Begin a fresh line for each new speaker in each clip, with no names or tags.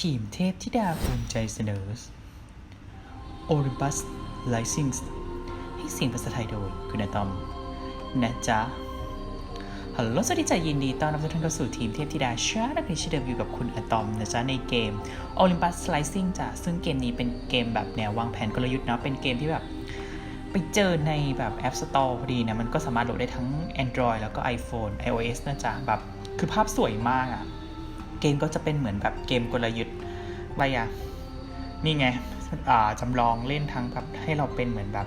ทีมเทพธิดาภูมิใจเสนอ Olympus Rising ให้เสียงภาษาไทยโดยคุณอาตอมนะจ๊ะฮัลโหลสวัสดีจ้ะยินดีต้อนรับทุกท่านเข้าสู่ทีมเทพธิดาชาร์นักเรียนชื่อเดิมอยู่กับคุณอะตอมนะจ๊ะในเกม Olympus Slicing จ้ะซึ่งเกมนี้เป็นเกมแบบแนววางแผนกลยุทธ์เนาะเป็นเกมที่แบบไปเจอในแบบ App Store พอดีนะ มันก็สามารถโหลดได้ทั้ง Android แล้วก็ iPhone iOS นะจ๊ะแบบคือภาพสวยมากอะ เกมก็จะเป็นเหมือนแบบเกมกลยุทธ์อะไรอะนี่ไงจำลองเล่นทั้งแบบให้เราเป็นเหมือนแบบ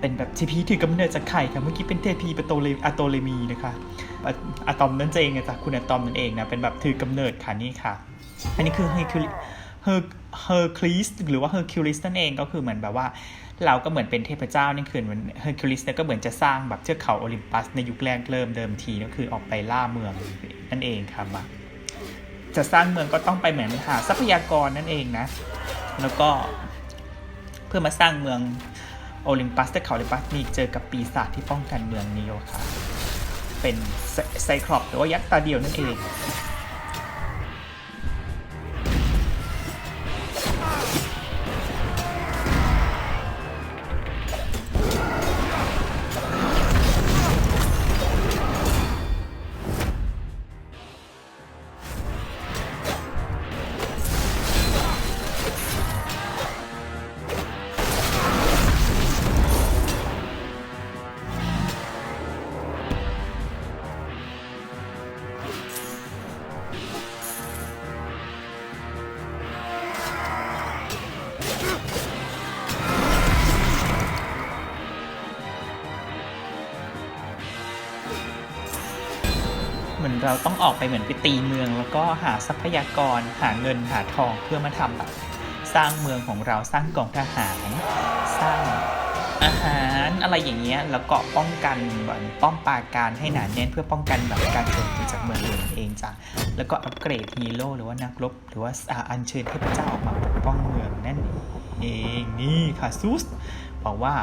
เป็นแบบทีพีถือกำเนิดจากไข่ค่ะเมื่อกี้เป็นเทพีปโตเลอะโตเลมีนะคะอะอะตอมนั่นเองอะจากคุณอะตอมนั่นเองนะเป็นแบบถือกำเนิดค่ะนี่ค่ะ อันนี้คือเฮอร์คิวเฮอร์เฮอร์คลิสหรือว่าเฮอร์คิวลิสนั่นเองก็คือเหมือนแบบว่า เราก็เหมือนเป็นเทพเจ้านี่คือเหมือนเฮอร์คิวลิสเนี่ยก็เหมือนจะสร้างแบบเทือกเขาโอลิมปัสในยุคแรกเริ่มเดิมทีก็คือออกไปล่าเมืองนั่นเองครับจะสร้างเมืองก็ต้องไปเหมือนหาทรัพยากรนั่นเองนะ แล้วก็เพื่อมาสร้างเมืองโอลิมปัสแต่เขาโอลิมปัสมีเจอกับปีศาจที่ป้องกันเมืองนี้ค่ะเป็นไซไซคลอปหรือว่ายักษ์ตาเดียวนั่นเอง เราต้องออกไปเหมือนไปตีเมือง แล้วก็หาทรัพยากร หาเงินหาทองเพื่อมาทำแบบสร้างเมืองของเราสร้างกองทหาร สร้างอาหารอะไรอย่างเงี้ยแล้วก็ป้องกันแบบป้อมปราการให้หนาแน่นเพื่อป้องกันแบบการโจมตีจากเมืองอื่นเองจ้ะแล้วก็อัปเกรดฮีโร่หรือว่านักรบหรือว่าอัญเชิญเทพเจ้าออกมาปกป้องเมืองนั่นเองนี่ค่ะซูสบอกว่า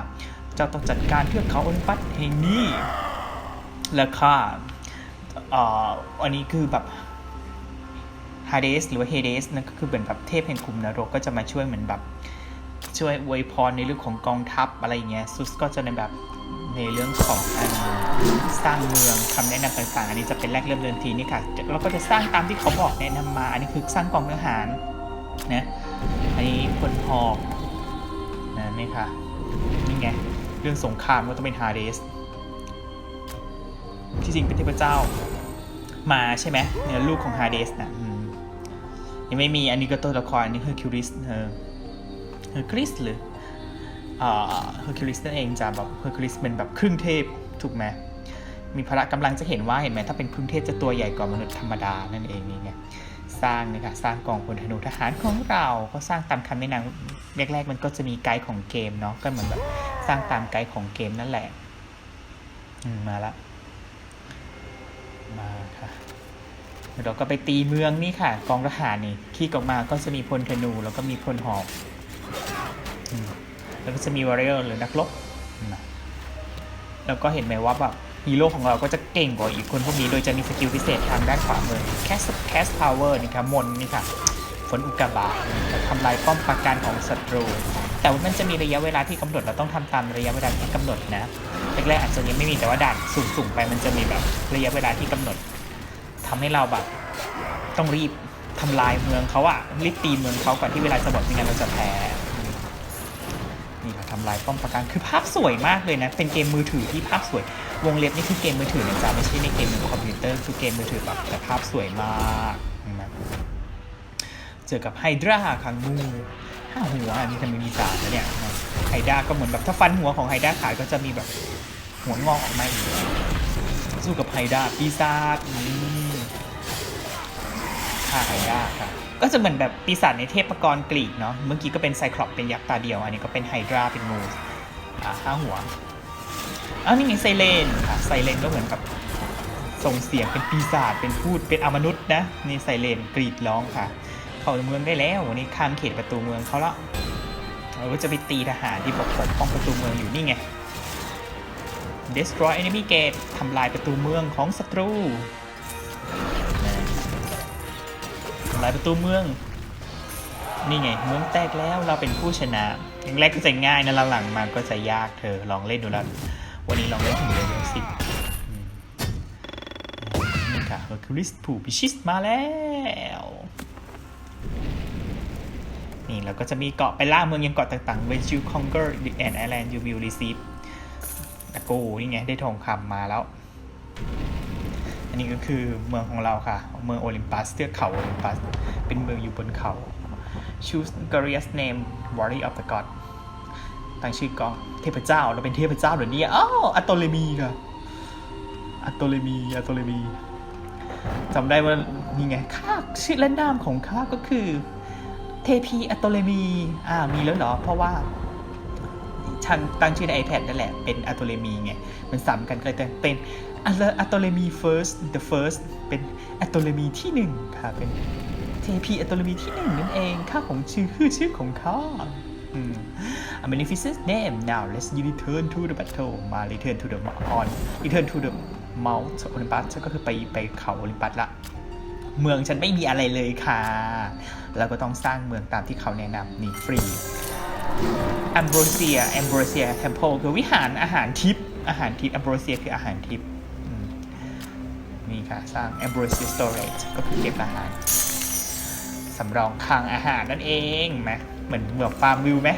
เจ้าต้องจัดการเทือกเขาโอลิมปัสแห่งนี้แล้วค่ะอ่า อันนี้คือแบบฮาเดสหรือว่าเฮเดสนั่นก็คือเหมือนแบบเทพแห่งคุมนรกก็จะมาช่วยเหมือนแบบช่วยอวยพรในเรื่องของกองทัพอะไรอย่างเงี้ยซุสก็จะในแบบในเรื่องของการสร้างเมืองคำแนะนำต่างๆ อันนี้จะเป็นแรกเริ่มเดินทีนี่ค่ะเราก็จะสร้างตามที่เขาบอกแนะนำมา อันนี้คือสร้างกองทหารนะอันนี้คนหอกนะนี่ค่ะนี่ไงเรื่องสงครามก็ต้องเป็นฮาเดสที่จริงเป็นเทพเจ้า มาใช่ไหมเนี่ยลูกของฮาเดสนะยังไม่มีอันนี้ก็ตัวละครอันนี้คือคิวริสเออเฮอร์คริสหรืออ่าเฮอร์คิวลิสนั่นเองจะแบบเฮอร์คิลิสเป็นแบบครึ่งเทพถูกไหมมีพละกำลังจะเห็นว่าเห็นไหมถ้าเป็นครึ่งเทพจะตัวใหญ่กว่ามนุษย์ธรรมดานั่นเองนี่ไงสร้างนะคะสร้างกองพลธนูทหารของเราก็สร้างตามคำแนะนำแรกๆ มันก็จะมีไกด์ของเกมเนาะก็เหมือนแบบสร้างตามไกด์ของเกมนั่นแหละมมาละ มาค่ะเราก็ไปตีเมืองนี่ค่ะ กองทหารนี่ขี้ออกมาก็จะมีพลธนูแล้วก็มีพลหอกแล้วก็จะมีวอริเออร์หรือนักรบแล้วก็เห็นไหมว่าแบบฮีโร่ของเราก็จะเก่งกว่าอีกคนพวกนี้โดยจะมีสกิลพิเศษทางด้านขวามือแคสแคสพาวเวอร์นี่ค่ะมนนี่ค่ะฝนอุกกาบาตจะทำลายป้อมปราการของศัตรู แต่ว่ามันจะมีระยะเวลาที่กำหนดเราต้องทำตามระยะเวลาที่กำหนดนะแรกๆอาจจะยังไม่มีแต่ว่าด่านสุ่มๆไปมันจะมีแบบระยะเวลาที่กำหนดทำให้เราแบบต้องรีบทำลายเมืองเขาอะรีบตีเมืองเขาก่อนที่เวลาจะหมดไม่งั้นเราจะแพ้นี่ค่ะทำลายป้อมปราการคือภาพสวยมากเลยนะ เป็นเกมมือถือที่ภาพสวย วงเล็บนี่คือเกมมือถือนะจ๊ะไม่ใช่ในเกมคอมพิวเตอร์คือเกมมือถือแบบแต่ภาพสวยมากนะเจอกับไฮดราคังมู ห้าหัวอันนี้ทำไมมีสามแล้วเนี่ยไฮดราก็เหมือนแบบถ้าฟันหัวของไฮดราขาดก็จะมีแบบหัวงอกออกมาอีกสู้กับไฮดราปีศาจอืมฆ่าไฮดราค่ะก็จะเหมือนแบบปีศาจในเทพกรกรีกเนาะเมื่อกี้ก็เป็นไซคลอปเป็นยักษ์ตาเดียว อันนี้ก็เป็นไฮดราเป็นงูอ่าห้าหัวอ้าวนี่มีไซเลนค่ะไซเลนก็เหมือนกับส่งเสียงเป็นปีศาจเป็นพูดเป็นอมนุษย์นะนี่ไซเลนกรีดร้องค่ะ เข้าเมืองได้แล้ววันนี้ข้ามเขตประตูเมืองเขาแล้วเราจะไปตีทหารที่ปกป้องประตูเมืองอยู่นี่ไง destroy enemy gate ทำลายประตูเมืองของศัตรูนะำลายประตูเมือง นี่ไง เมืองแตกแล้วเราเป็นผู้ชนะอย่างแรกก็จะง่ายนะหลังๆมาก็จะยากเธอลองเล่นดูแล้ว วันนี้ลองเล่นถึงเลเวลสิบนี่ค่ะเฮอร์คิวลิสผู้พิชิตมาแล้ว นี่เราก็จะมีเกาะไปล่าเมืองยังเกาะต่างๆ When you conquer the an island you will receive ตะโกนี่ไงได้ทองคำมาแล้ว อันนี้ก็คือเมืองของเราค่ะ เมืองโอลิมปัสเทือกเขาโอลิมปัส เป็นเมืองอยู่บนเขา choose glorious name warrior of the god ตั้งชื่อกองเทพเจ้าเราเป็นเทพเจ้าเดี๋ยวนี้อ้าวอัตโตเลมีค่ะอัตโตเลมีอัตโตเลมีจำได้ว่านี่ไงข้าชื่อและนามของข้าก็คือ พีอัตโตเลมีอ่ามีแล้วเหรอ เพราะว่าฉันตั้งชื่อใน iPad นั่นแหละ เป็นอัตโตเลมีไง มันซ้ำกันก็เลยเป็นอัตโตเลมี first the first เป็นอัตโตเลมีที่หนึ่งค่ะ เป็นเทพีอัตโตเลมีที่หนึ่งนั่นเองค่าของชื่อคือชื่อของข้าอืม A magnificent name now let's you return to the battle มา return to the on return to the mount Olympus ก็คือไปไปเขาโอลิมปัสละ เมืองฉันไม่มีอะไรเลยค่ะเราก็ต้องสร้างเมืองตามที่เขาแนะนำนี่ฟรี Ambrosia Ambrosia Temple คือวิหารอาหารทิพย์อาหารทิพย์ Ambrosia คืออาหารทิพย์นี่ค่ะ สร้าง Ambrosia Storage ก็คือเก็บอาหารสำรองคลังอาหารนั่นเองไหมเหมือนเหมือนฟาร์มวิวไหม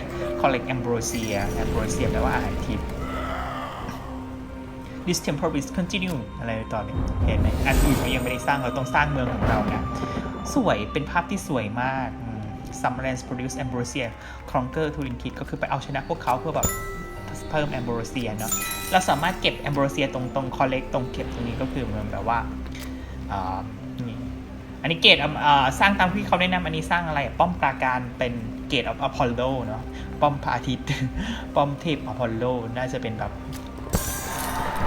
Collect Ambrosia Ambrosia แปลว่าอาหารทิพย์ This temple will continue อะไรต่อเนี่ยเห็นไหมอันอื่นเรายังไม่ได้สร้างเราต้องสร้างเมืองของเราเนะสวยเป็นภาพที่สวยมาก Summerlands produce ambrosia conquer to increase ก็คือไปเอาชนะพวกเขาเพื่อแบบเพิ่ม ambrosia เนาะเราสามารถเก็บ ambrosia ตรงตรง collec ตรงเก็บตรงนี้ก็คือเหมือนแบบว่าอ่าอันนี้เกตสร้างตามที่เขาแนะนำอันนี้สร้างอะไรป้อมปราการเป็นเกต of Apollo เนาะป้อมพระอาทิตย์ ป้อมเทพอพอลโลน่าจะเป็นแบบ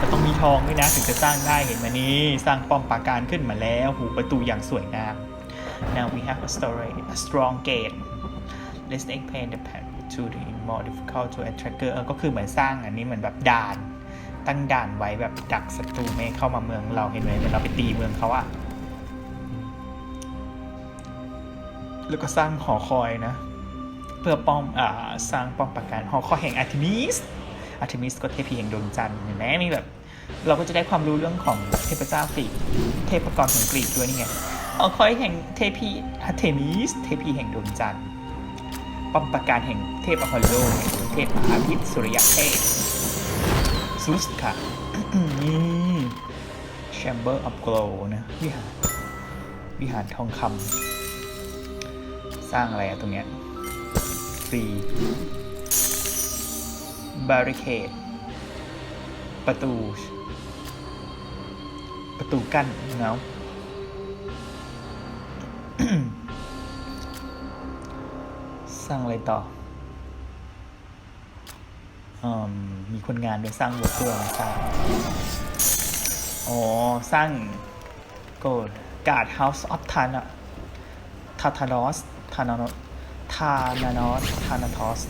ก็ต้องมีทองด้วยนะถึงจะสร้างได้เห็นไหมนี่สร้างป้อมปราการขึ้นมาแล้วหูประตูอย่างสวยงาม now we have a story a strong gate let's expand the path to the more difficult to attacker เออก็คือเหมือนสร้างอันนี้เหมือนแบบด่าน ตั้งด่านไว้แบบดักศัตรูไม่เข้ามาเมืองเราเห็นไหมเหมือนเราไปตีเมืองเขาอะแล้วก็สร้างหอคอยนะ เพื่อป้อมอสร้างป้อมปราการหอคอยแห่งอาร์เทมิส อาร์เทมิสก็เทพีแห่งดวงจันทร์เห็นไหมมีแบบ เราก็จะได้ความรู้เรื่องของเทพเจ้ากรีกเทพกรของกรีกด้วยนี่ไงหอคอยแห่งเทพีอาร์เทมิสเทพีแห่งดวงจันทร์ป้อมปราการแห่งเทพอพอลโลหรือเทพอาทิตย์สุริยะเทพซุสค่ะนี่ Chamber of Glow นะวิหารวิหารทองคำสร้างอะไรอะตรงเนี้ยฟรี barricade ประตู ประตูกั้นเนาะ สร้างอะไรต่ออมมีคนงานด้วยสร้างวัวเพื่อมาสร้างอ๋อ สร้างโกดการ์ด House of Tan อะทาทานอสทานอสทานานอสทานาทอส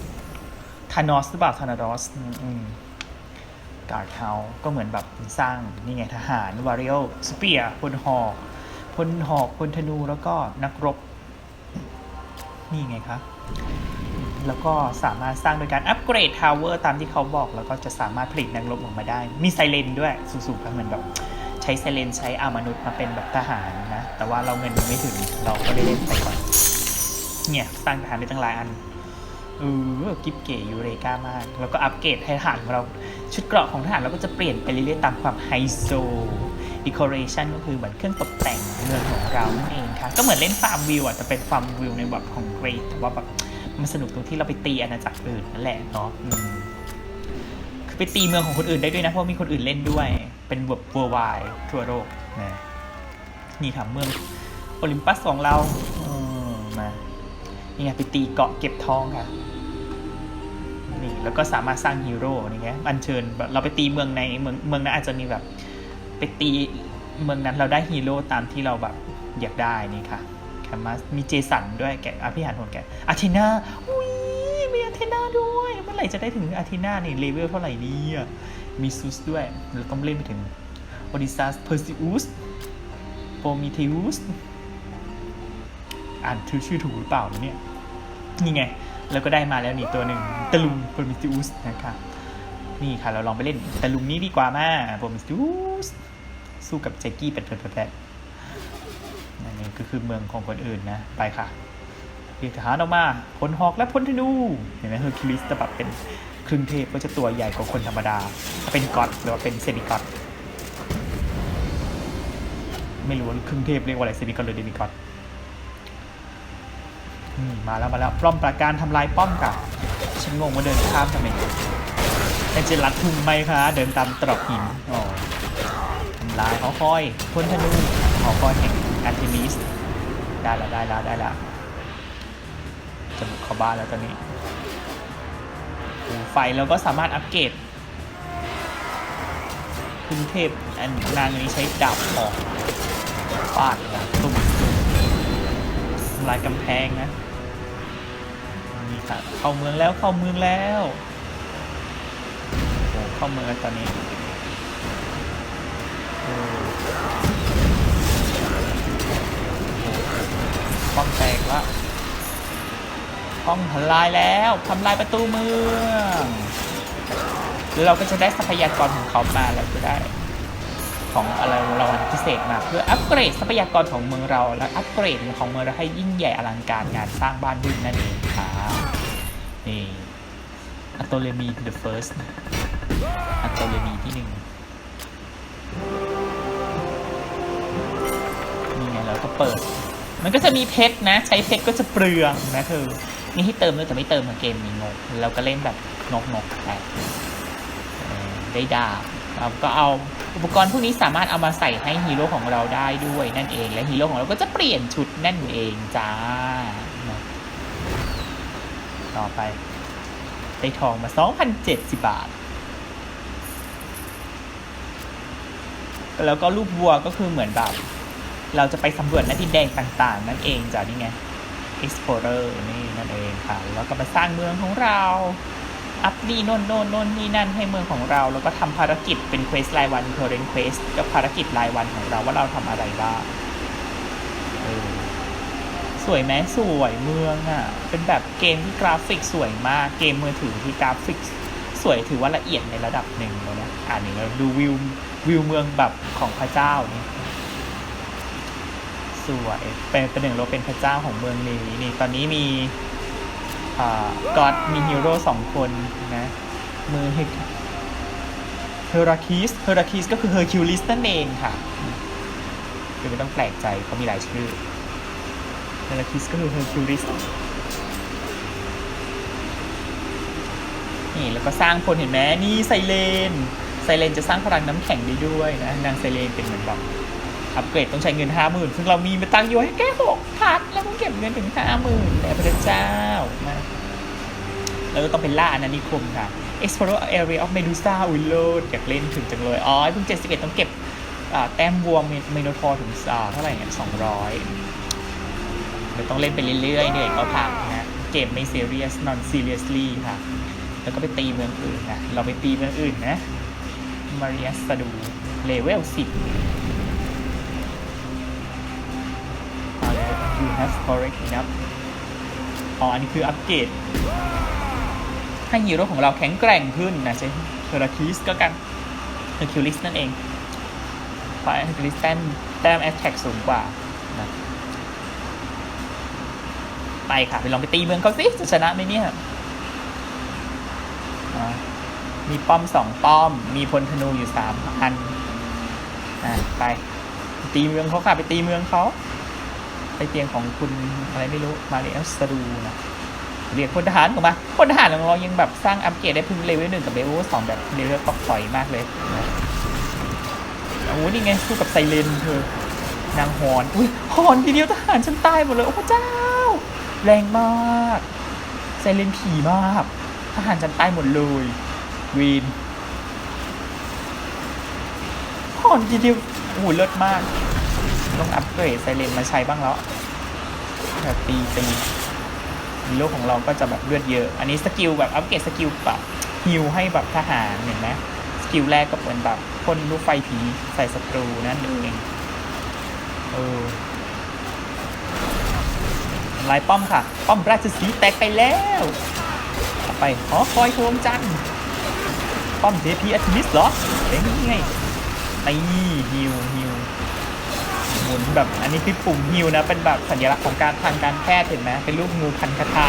ทานอสหรือเปล่าทานาดอสการ์ดเฮาก็เหมือนแบบสร้างนี่ไงทหารวาริโอสเปียพลหอกพลหอกพลธนูแล้วก็นักรบ นี่ไงครับ แล้วก็สามารถสร้างโดยการอัปเกรดทาวเวอร์ตามที่เขาบอก แล้วก็จะสามารถผลิตนักรบออกมาได้ มีไซเลนด้วยสูงๆครับเหมือนแบบใช้ไซเลนใช้อามนุษย์มาเป็นแบบทหารนะ แต่ว่าเราเงินยังไม่ถึงเราก็ได้เล่นไปก่อน เนี่ยสร้างทหารได้ตั้งหลายอัน เออกิฟเก๋ยูเรกามาก แล้วก็อัปเกรดให้ทหารของเรา ชุดเกราะของทหารเราก็จะเปลี่ยนไปเรื่อยๆตามความไฮโซ decoration ก็คือเหมือนเครื่องตกแต่งเมืองของเรานั่นเองค่ะ ก็เหมือนเล่นฟาร์มวิวอะแต่เป็นฟาร์มวิวในแบบของเกรดแต่ว่าแบบมันสนุกตรงที่เราไปตีอาณาจักรอื่นนั่นแหละเนาะคือไปตีเมืองของคนอื่นได้ด้วยนะ เพราะมีคนอื่นเล่นด้วย เป็นแบบ worldwide ทั่วโลกนะนี่ค่ะเมืองโอลิมปัสของเรามา นี่ไงไปตีเกาะเก็บทองค่ะนี่แล้วก็สามารถสร้างฮีโร่นี่ไงอัญเชิญแบบเราไปตีเมืองในเมืองเมืองนั้นอาจจะมีแบบ ไปตีเมืองนั้นเราได้ฮีโร่ตามที่เราแบบอยากได้นี่ค่ะแคมมัสมีเจสันด้วยแกอภิหารโหดแกอาเทนาอุ้ยมีอาเทนาด้วยเมื่อไหร่จะได้ถึงอาเทนานี่เลเวลเท่าไหร่นี่มีซูสด้วยเราต้องเล่นไปถึงโอดิซัสเพอร์ซิอุสโปรมิเทอุส อ่านชื่อชื่อถูกหรือเปล่าเนี่ยนี่ไงแล้วก็ได้มาแล้วนี่ตัวหนึ่งตะลุงโปรมิติอุสนะครับนี่ค่ะ เราลองไปเล่นตะลุงนี้ดีกว่ามาโปรมิติอุสสู้กับแจ็กกี้แปดแปดแปดแปดอันนี้ก็คือเมืองของคนอื่นนะ ไปค่ะเรียกทหารออกมาพลหอกและพลธนู เห็นไหมเฮอร์คิวลิสจะแบบเป็นครึ่งเทพก็จะตัวใหญ่กว่าคนธรรมดา เป็นก็อดหรือว่าเป็นเซมิก็อดไม่รู้ว่าครึ่งเทพเรียกว่าอะไรเซมิก็อดหรือเดมิก็อด มาแล้วมาแล้วป้อมปราการทำลายป้อมค่ะฉันงงว่าเดินข้ามทำไมแอนเจลัดทุ่มไหมคะเดินตามตรอกหินอ๋อทำลายหอคอยพลธนูหอคอยแห่งอาร์เทมิสได้ล้วได้ล้วได้ล้วจะบุกเข้าบ้านแล้วตอนนี้ไฟเราก็สามารถอัปเกรดคุณเทพอันนางนี้ใช้ดาบออกฟาดนะตุ้มทำลายกำแพงนะ นี่ค่ะเข้าเมืองแล้วเข้าเมืองแล้วโอ้เข้าเมืองแล้วตอนนี้โอ้โหป้อมแตกละป้อมทลายแล้วทำลายประตูเมืองแล้วเราก็จะได้ทรัพยากรของเขามาแล้วก็ได้ของอะไรรางวัลพิเศษมาเพื่ออัปเกรดทรัพยากรของเมืองเราและอัปเกรดของเมืองเราให้ยิ่งใหญ่อลังการงานสร้างบ้านด้วยนั่นเองค่ะ นี่อัตโตเลมี the first อัตโตเลมีที่หนึ่งนี่ไงเราก็เปิด มันก็จะมีเพชรนะ ใช้เพชรก็จะเปลืองนะเธอนี่ให้เติมด้วยแต่ไม่เติมของเกมมีงกเราก็เล่นแบบงกงกไปได้ดาบเราก็เอาอุปกรณ์พวกนี้สามารถเอามาใส่ให้ฮีโร่ของเราได้ด้วยนั่นเอง และฮีโร่ของเราก็จะเปลี่ยนชุดนั่นเองจ้า ต่อไปได้ทองมา 2,070 บาท แล้วก็รูปวัวก็คือเหมือนแบบเราจะไปสำรวจหน้าที่แดงต่างๆ นั่นเองจ้ะนี่ไง explorer นี่นั่นเองค่ะ แล้วก็มาสร้างเมืองของเรา อัพนี่โน่นโน่นโน่นนี่นั่นให้เมืองของเรา แล้วก็ทำภารกิจเป็นเควสรายวัน current quest กับภารกิจรายวันของเราว่าเราทำอะไรบ้าง สวยไหมสวยเมืองอะ เป็นแบบเกมที่กราฟิกสวยมาก เกมมือถือที่กราฟิกสวยถือว่าละเอียดในระดับหนึ่งเลยนะอ่านี่เราดูวิววิวเมืองแบบของพระเจ้านี่สวยเป็นเป็นหนึ่งเราเป็นพระเจ้าของเมืองนี้นี่ตอนนี้มีอ่าก็อดมีฮีโร่สองคนนะมือเฮอราคิสเฮอราคิสก็คือเฮอร์คิวลิสนั่นเองค่ะคือไม่ต้องแปลกใจเขามีหลายชื่อ เฮอราคิสก็คือเฮอร์คิวลิสนี่แล้วก็สร้างคนเห็นไหมนี่ไซเลน ไซเลนจะสร้างพลังน้ำแข็งได้ด้วยนะ นางไซเลนเป็นเหมือนแบบอัปเกรดต้องใช้เงินห้าหมื่นซึ่งเรามีมาตั้งอยู่ให้แค่หกพันแล้วต้องเก็บเงินถึงห้าหมื่นแต่พระเจ้ามาแล้วก็ต้องเป็นล่าอาณานิคมค่ะ explore area of Medusa อุ้ยโลดอยากเล่นถึงจังเลย อ๋อเพิ่งเจ็ดสิบเอ็ดต้องเก็บแต้มวัวเมโนทอร์ถึงเท่าไหร่เนี่ยสองร้อย เดี๋ยวต้องเล่นไปเรื่อยๆเหนื่อยก็พักนะเกมไม่ serious non seriously ค่ะ แล้วก็ไปตีเมืองอื่นนะ เราไปตีเมืองอื่นนะ มาริ a สดูเลเวลสิบ you have correct enough อ๋อ อันนี้คืออัปเกรดให้ฮีโร่ของเราแข็งแกร่งขึ้นนะใช่เฮอร์คิสก็กันเฮอร์คิวลิสนั่นเองเพราะเฮอร์คิวลิสแต้มแต้มแอตแทกสูงกว่านะ ไปค่ะ ไปลองไปตีเมืองเขาสิจะชนะไหมเนี่ยมีป้อมสองป้อม มีพลธนูอยู่สามอันอ่าไปตีเมืองเขาค่ะ ไปตีเมืองเขาไปเตียงของคุณอะไรไม่รู้มาเรียสตูนะเรียกพลทหารออกมาพลทหารของเรายังแบบสร้างอัปเกรดได้พึ่งเลเวลหนึ่งกับเลเวลสองแบบเลเวลตอกต่อยมากเลยโอ้โหนี่ไงสู้กับไซเลนเธอนางฮอนอุ้ยฮอนทีเดียวทหารฉันตายหมดเลย โอ้พระเจ้า แรงมากไซเลนผีมากทหารฉันตายหมดเลยวีนฮอนทีเดียวโอ้โหเลิศมาก ต้องอัปเกรดไซเลนมาใช้บ้างแล้วแบบตีตีโร่ของเราก็จะแบบเลือดเยอะ อันนี้สกิลแบบอัปเกรดสกิลแบบฮิวให้แบบทหารเห็นไหมสกิลแรกก็เป็นแบบพ่นลูกไฟผีใส่ศัตรูนั่นเองเออ ลายป้อมค่ะ ป้อมราชสีแตกไปแล้วต่อไปหอคอยโฮมจันป้อมเทพีอาร์ทิมิสเหรอเป็นยังไงตีฮิวฮิวหมุนแบบอันนี้คือปุ่มฮิวนะ เป็นแบบสัญลักษณ์ของการทางการแพทย์เห็นไหมเป็นรูปงูพันคาถา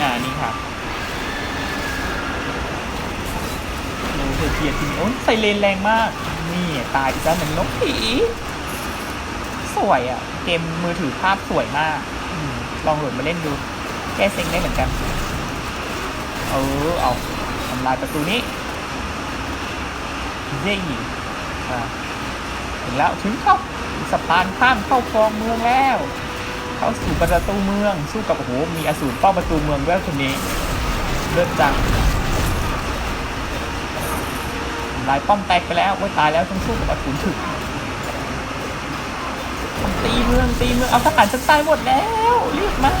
อ่านี่ค่ะงูเทพีอาร์ทิมิสโอ้ยไซเรนแรงมาก นี่ตายไปซะเหมือนนกผี สวยอะ เกมมือถือภาพสวยมากอมลองโหลดมาเล่นดู แก้เซ็งได้เหมือนกัน เออเอาทำลายประตูนี้ เย่อ่าถึงแล้ว ถึงเข้าสะพานข้ามเข้าคลองเมืองแล้ว เข้าสู่ประตูเมืองสู้กับโอ้โหมีอสูรเป้าประตูเมืองด้วยคนนี้เลือดจังลายป้อมแตกไปแล้วว่าตายแล้วต้องสู้กับอสูรถึก ตีเมืองตีเมืองเอาทหารจะตายหมดแล้วรีบมา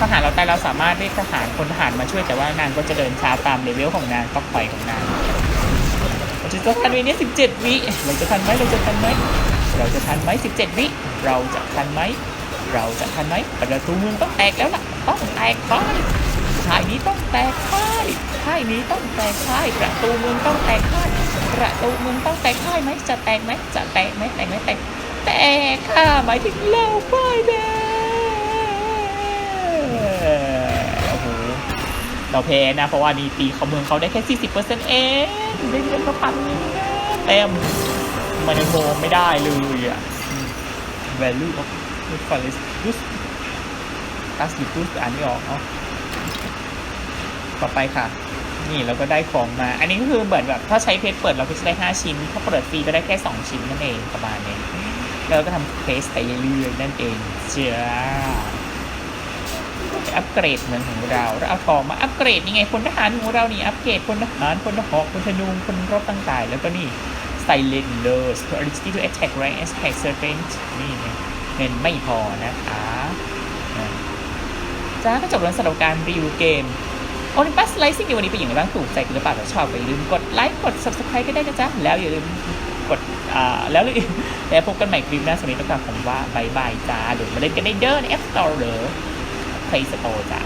ทหารเราตายเราสามารถเรียกทหารคนทหารมาช่วยแต่ว่านางก็จะเดินช้าตามเลเวลของนางต้องปล่อยของนางเราจะทันวินี้17วิเราจะทันไหมเราจะทันไหมเราจะทันไหม17วิเราจะทันไหมเราจะทันไหมประตูเมืองต้องแตกแล้วล่ะต้องแตกค่ายค่ายนี้ต้องแตกค่ายค่ายนี้ต้องแตกค่ายประตูเมืองต้องแตกค่ายประตูเมืองต้องแตกค่ายไหมจะแตกไหมจะแตกไหมแตกไหมแตก แต่ข้าหมายถึงเราป้ายแดงโอ้โหเราแพ้นะ เพราะว่านี่ตีเขาเมืองเขาได้แค่ 40%เองได้เงินมาพันหนึงนะเต็มมันยังโมไม่ได้เลยอะ value of the forest use ตัสยูทูสอ่านไม่ออกเนาะต่อไปค่ะ นี่เราก็ได้ของมา อันนี้ก็คือเหมือนแบบถ้าใช้เพจเปิดเราก็จะได้ 5 ชิ้น ถ้าเปิดฟรีก็ได้แค่ 2 ชิ้นนั่นเองประมาณนี้ แล้วก็ทำเพจไปเรื่อยๆนั่นเองเจ้าไปอัปเกรดเหมืองของเราแล้วเอาทองมาอัปเกรดนี่ไงพลทหารของเรานี่อัปเกรดพลทหารพลทหารพลธนูพลรบต่างๆแล้วก็นี่ Silenders to ability to attack rank attack serpent นี่เงินไม่พอนะคะจ้าก็จบแล้วสำหรับการรีวิวเกมโอลิมปัสไลซิ่งในวันนี้เป็นอย่างไรบ้างถูกใจกันหรือเปล่าถ้าชอบอย่าลืมกดไลค์กด subscribe ก็ได้นะจ๊ะ แล้วอย่าลืม กดอ่าแล้วเลยแล้วพบกันใหม่คลิปหน้าสวัสดีทุกท่านผมว่าบายบายจ้าเดี๋ยวมาเล่นกันได้เด้อใน App Store หรือ Play Store จ้า